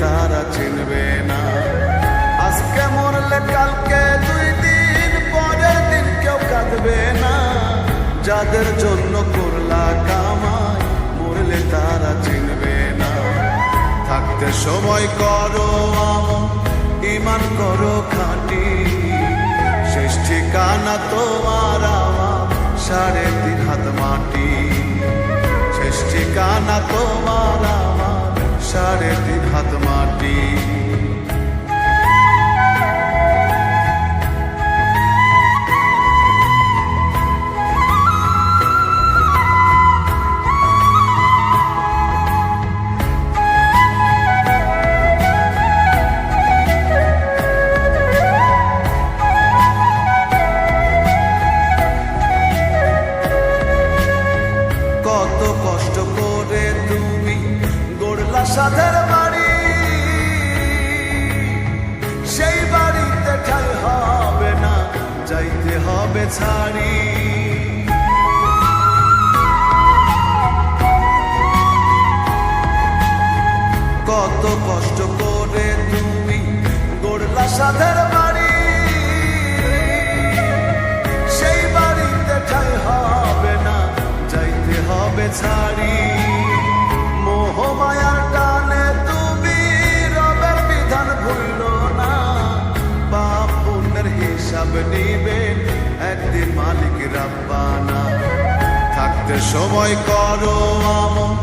তারা চিনবে না। আজকে মরলে, কালকে দুই দিন, পরের দিন কেউ কাঁদবে না। যাদের জন্য করলা কামাই, মরলে তারা চিনবে না। থাকতে সময় করো ইমান করো খাঁটি। শেষ ঠিকানা তোমার আমার, সাড়ে তিন হাত মাটি। শেষ ঠিকানা তোমার সাড়ে তিন হাত মাটি। কত কষ্ট করে সাধের বাড়ি, সেই বাড়িতে ঠাই হবে না, যাইতে হবে ছাড়ি। কত কষ্ট করে তুমি গড়লা সাধের বাড়ি থাকতে সময় করো আমন,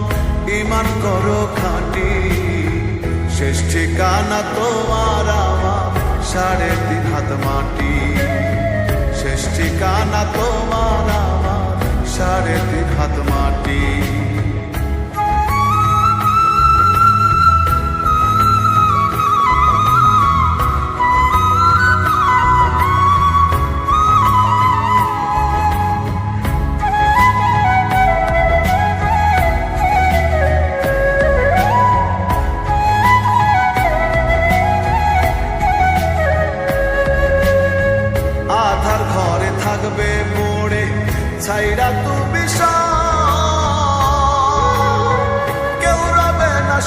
ইমান করো খাটি। শেষ ঠিকানা তোমার আমার সাড়ে তিন হাত মাটি। শেষ ঠিকানা তোমার আমার সাড়ে তিন হাত মাটি।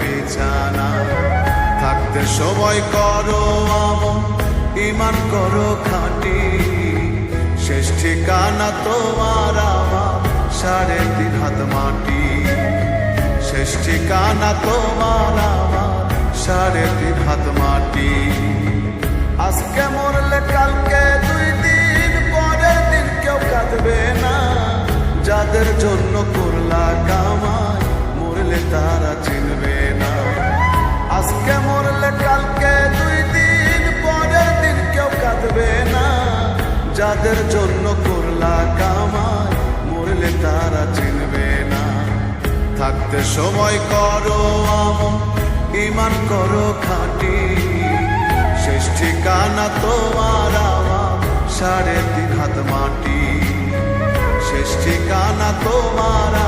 বিছানা। থাকতে সময় করো আমন, ইমান করো খাঁটি। শেষ ঠিকানা তোমার আমার, সাড়ে তিন হাত মাটি। শেষ ঠিকানা তোমার আমার, সাড়ে তিন হাত মাটি। আজকে মরলে কালকে দুই দিন, পরের দিন কেউ কাঁদবে না। যাদের জন্য করলা কামাই, মরলে তারা চিনবে মরলে কালকে দুই দিন, পরের দিন কেউ কাঁদবে না। যাদের জন্য করলা কামাই, মরলে তারা চিনবে না। থাকতে সময় করো আমন ইমান করো খাঁটি। শেষ ঠিকানা তোমার আমার, সাড়ে তিন হাত মাটি। শেষ ঠিকানা তোমার